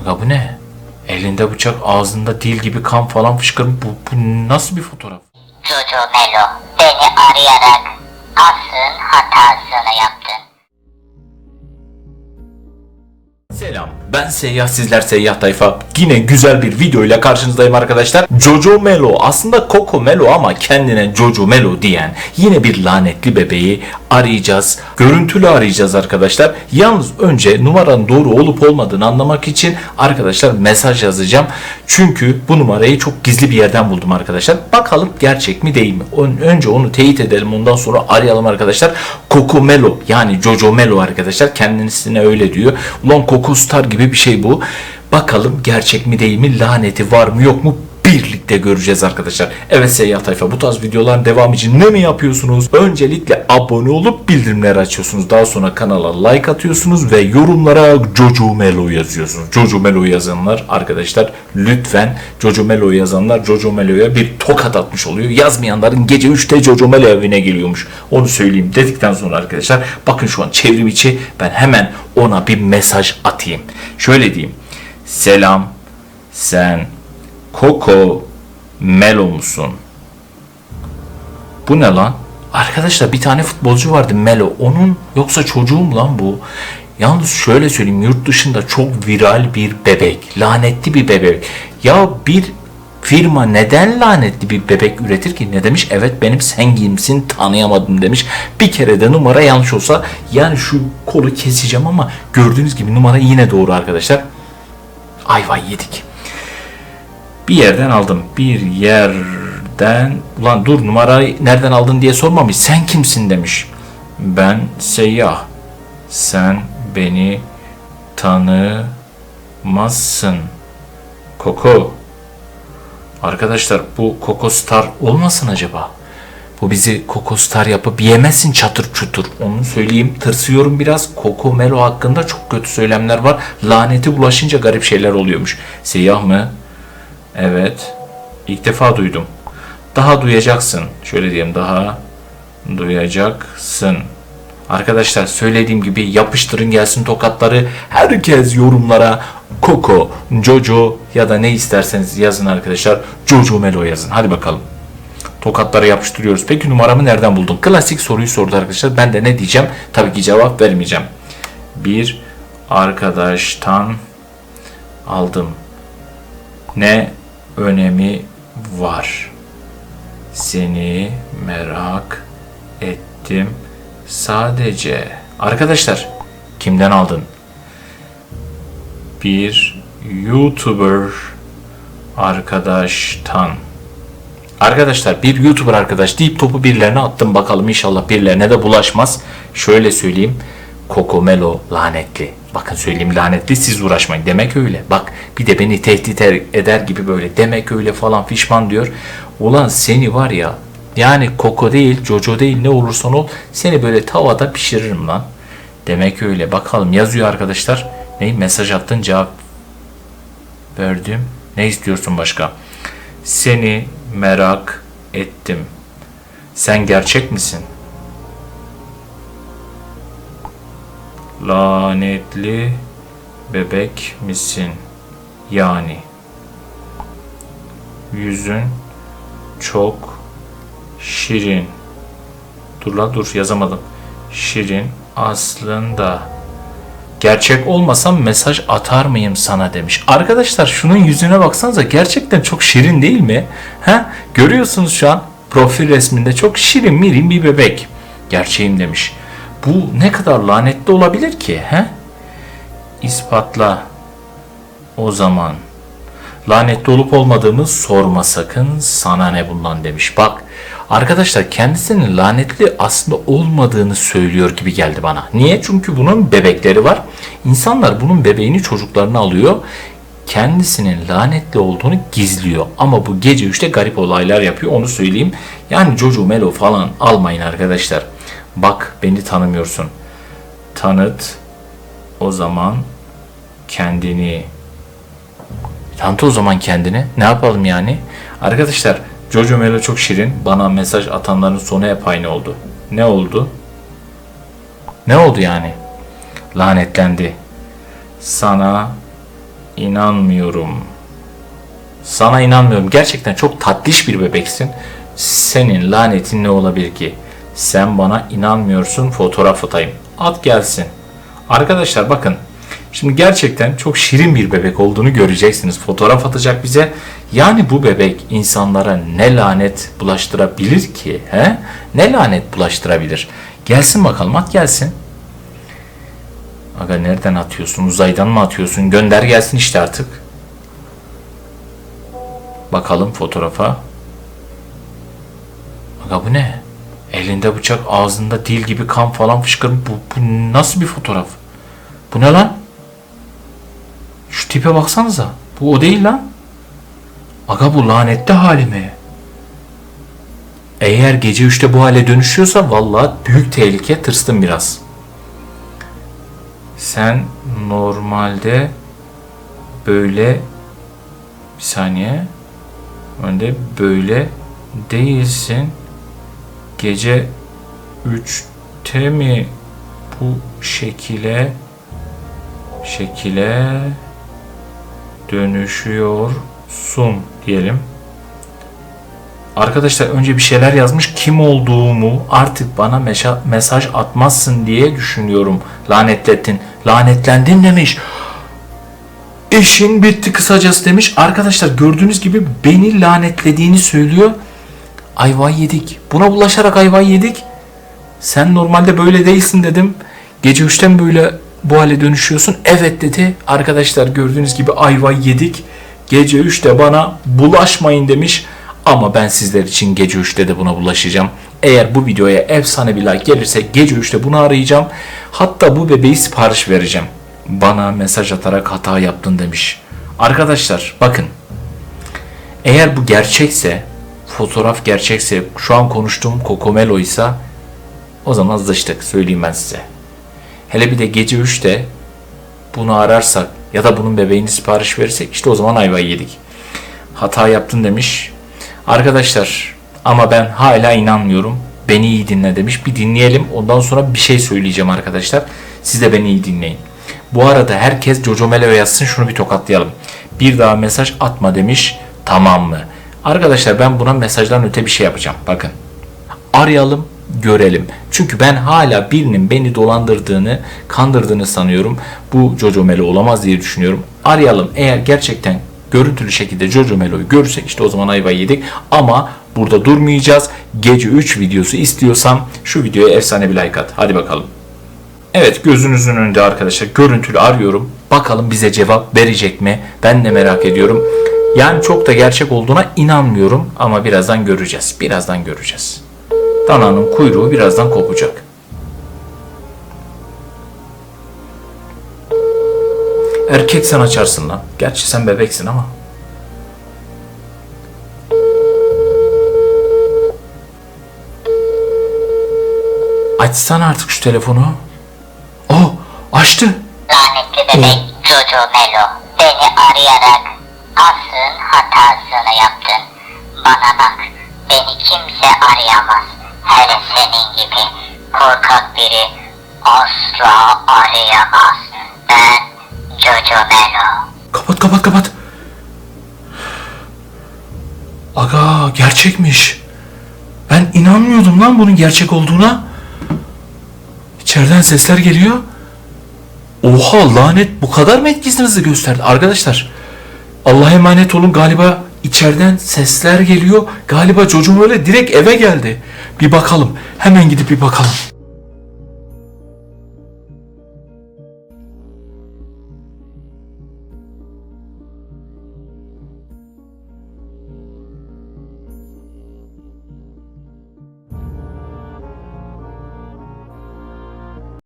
Aga bu ne? Elinde bıçak, ağzında dil gibi kan falan fışkırmış. Bu, bu nasıl bir fotoğraf? Jojo Melo beni arayarak asrın hatasını yaptı. Selam. Ben Seyyah, sizler Seyyah Tayfa. Yine güzel bir video ile karşınızdayım arkadaşlar. Jojo Melo aslında Coco Melo ama kendine Jojo Melo diyen yine bir lanetli bebeği arayacağız. Görüntülü arayacağız arkadaşlar. Yalnız önce numaranın doğru olup olmadığını anlamak için arkadaşlar mesaj yazacağım. Çünkü bu numarayı çok gizli bir yerden buldum arkadaşlar. Bakalım gerçek mi değil mi? Ön- Önce onu teyit edelim ondan sonra arayalım arkadaşlar. Coco Melo yani Jojo Melo arkadaşlar kendisine öyle diyor. Ulan Coco Star gibi bir şey bu. Bakalım gerçek mi değil mi? Laneti var mı yok mu? birlikte göreceğiz arkadaşlar. Evet Seyyah Tayfa bu tarz videoların devamı için ne mi yapıyorsunuz? Öncelikle abone olup bildirimleri açıyorsunuz. Daha sonra kanala like atıyorsunuz ve yorumlara Jojo Melo yazıyorsunuz. Jojo Melo yazanlar arkadaşlar lütfen Jojo Melo yazanlar Jojo Melo'ya bir tokat atmış oluyor. Yazmayanların gece 3'te Jojo Melo evine geliyormuş. Onu söyleyeyim dedikten sonra arkadaşlar bakın şu an çevrim içi ben hemen ona bir mesaj atayım. Şöyle diyeyim. Selam sen Coco Melo musun? Bu ne lan? Arkadaşlar bir tane futbolcu vardı Melo. Onun yoksa çocuğum lan bu. Yalnız şöyle söyleyeyim yurt dışında çok viral bir bebek. Lanetli bir bebek. Ya bir firma neden lanetli bir bebek üretir ki? Ne demiş? Evet benim sen kimsin tanıyamadım demiş. Bir kere de numara yanlış olsa yani şu kolu keseceğim ama gördüğünüz gibi numara yine doğru arkadaşlar. Ayva yedik bir yerden aldım. Bir yerden ulan dur numarayı nereden aldın diye sormamış. Sen kimsin demiş. Ben seyyah. Sen beni tanımazsın. Koko. Arkadaşlar bu Koko Star olmasın acaba? Bu bizi Koko Star yapıp yemesin çatır çutur. Onu söyleyeyim. Tırsıyorum biraz. Koko Melo hakkında çok kötü söylemler var. Laneti bulaşınca garip şeyler oluyormuş. Seyyah mı? Evet. İlk defa duydum. Daha duyacaksın. Şöyle diyeyim daha duyacaksın. Arkadaşlar söylediğim gibi yapıştırın gelsin tokatları. Herkes yorumlara Coco, Jojo ya da ne isterseniz yazın arkadaşlar. Jojo Melo yazın. Hadi bakalım. Tokatlara yapıştırıyoruz. Peki numaramı nereden buldun? Klasik soruyu sordu arkadaşlar. Ben de ne diyeceğim? Tabii ki cevap vermeyeceğim. Bir arkadaştan aldım ne önemi var? Seni merak ettim sadece. Arkadaşlar kimden aldın? Bir YouTuber arkadaştan. Arkadaşlar bir YouTuber arkadaş deyip topu birilerine attım bakalım inşallah birilerine de bulaşmaz. Şöyle söyleyeyim. Coco lanetli. Bakın söyleyeyim lanetli siz uğraşmayın. Demek öyle. Bak bir de beni tehdit er- eder gibi böyle demek öyle falan fişman diyor. Ulan seni var ya yani Coco değil Jojo değil ne olursan ol seni böyle tavada pişiririm lan. Demek öyle. Bakalım yazıyor arkadaşlar. Ne mesaj attın cevap verdim. Ne istiyorsun başka? Seni merak ettim. Sen gerçek misin? Lanetli bebek misin? Yani. Yüzün çok şirin. Dur la dur yazamadım. Şirin aslında. Gerçek olmasam mesaj atar mıyım sana demiş. Arkadaşlar şunun yüzüne baksanıza gerçekten çok şirin değil mi? Ha? Görüyorsunuz şu an profil resminde çok şirin mirin bir bebek. Gerçeğim demiş. Bu ne kadar lanetli olabilir ki? He? İspatla o zaman. Lanetli olup olmadığımı sorma sakın sana ne bundan demiş. Bak arkadaşlar kendisinin lanetli aslında olmadığını söylüyor gibi geldi bana. Niye? Çünkü bunun bebekleri var. İnsanlar bunun bebeğini çocuklarına alıyor. Kendisinin lanetli olduğunu gizliyor. Ama bu gece 3'te garip olaylar yapıyor onu söyleyeyim. Yani Jojo Melo falan almayın arkadaşlar. Bak beni tanımıyorsun. Tanıt o zaman kendini. Tanıt o zaman kendini. Ne yapalım yani? Arkadaşlar Jojo Melo çok şirin. Bana mesaj atanların sonu hep aynı oldu. Ne oldu? Ne oldu yani? Lanetlendi. Sana inanmıyorum. Sana inanmıyorum. Gerçekten çok tatlış bir bebeksin. Senin lanetin ne olabilir ki? Sen bana inanmıyorsun fotoğraf atayım. At gelsin. Arkadaşlar bakın. Şimdi gerçekten çok şirin bir bebek olduğunu göreceksiniz. Fotoğraf atacak bize. Yani bu bebek insanlara ne lanet bulaştırabilir ki? He? Ne lanet bulaştırabilir? Gelsin bakalım at gelsin. Aga nereden atıyorsun? Uzaydan mı atıyorsun? Gönder gelsin işte artık. Bakalım fotoğrafa. Aga bu ne? Elinde bıçak, ağzında dil gibi kan falan fışkırmış. Bu, bu nasıl bir fotoğraf? Bu ne lan? Şu tipe baksanıza. Bu o değil lan. Aga bu lanetli hali mi? Eğer gece 3'te bu hale dönüşüyorsa vallahi büyük tehlike tırstım biraz. Sen normalde böyle bir saniye önde böyle değilsin. Gece 3'te mi bu şekile şekile dönüşüyorsun diyelim. Arkadaşlar önce bir şeyler yazmış. Kim olduğumu artık bana mesaj atmazsın diye düşünüyorum. Lanetlettin. Lanetlendin demiş. İşin bitti kısacası demiş. Arkadaşlar gördüğünüz gibi beni lanetlediğini söylüyor. Ayvayı yedik. Buna bulaşarak ayvayı yedik. Sen normalde böyle değilsin dedim. Gece 3'ten böyle bu hale dönüşüyorsun. Evet dedi. Arkadaşlar gördüğünüz gibi ayvayı yedik. Gece 3'te bana bulaşmayın demiş. Ama ben sizler için gece 3'te de buna bulaşacağım. Eğer bu videoya efsane bir like gelirse gece 3'te bunu arayacağım. Hatta bu bebeği sipariş vereceğim. Bana mesaj atarak hata yaptın demiş. Arkadaşlar bakın. Eğer bu gerçekse, fotoğraf gerçekse, şu an konuştuğum Kokomelo ise o zaman zıçtık söyleyeyim ben size. Hele bir de gece 3'te bunu ararsak ya da bunun bebeğini sipariş verirsek işte o zaman ayvayı yedik. Hata yaptın demiş. Arkadaşlar ama ben hala inanmıyorum. Beni iyi dinle demiş. Bir dinleyelim. Ondan sonra bir şey söyleyeceğim arkadaşlar. Siz de beni iyi dinleyin. Bu arada herkes Jojo Melo'ya yazsın şunu bir tokatlayalım. Bir daha mesaj atma demiş. Tamam mı? Arkadaşlar ben buna mesajdan öte bir şey yapacağım. Bakın. Arayalım görelim. Çünkü ben hala birinin beni dolandırdığını, kandırdığını sanıyorum. Bu Jojo Melo olamaz diye düşünüyorum. Arayalım. Eğer gerçekten görüntülü şekilde Jojo Melo'yu görürsek işte o zaman ayva yedik. Ama burada durmayacağız. Gece 3 videosu istiyorsan şu videoya efsane bir like at. Hadi bakalım. Evet gözünüzün önünde arkadaşlar görüntülü arıyorum. Bakalım bize cevap verecek mi? Ben de merak ediyorum. Yani çok da gerçek olduğuna inanmıyorum ama birazdan göreceğiz. Birazdan göreceğiz. Dananın kuyruğu birazdan kopacak. Erkek sen açarsın lan. Gerçi sen bebeksin ama. Açsana artık şu telefonu. Oh açtı. Lanetli bebek Jojo Melo beni arayarak asrın hatasını yaptın. Bana bak beni kimse arayamaz. Hele senin gibi korkak biri asla arayamaz. Ben Jojo Melo. Kapat kapat kapat. Aga gerçekmiş. Ben inanmıyordum lan bunun gerçek olduğuna. İçeriden sesler geliyor. Oha lanet bu kadar mı etkisini hızlı gösterdi? Arkadaşlar Allah'a emanet olun galiba içeriden sesler geliyor. Galiba çocuğum öyle direkt eve geldi. Bir bakalım. Hemen gidip bir bakalım.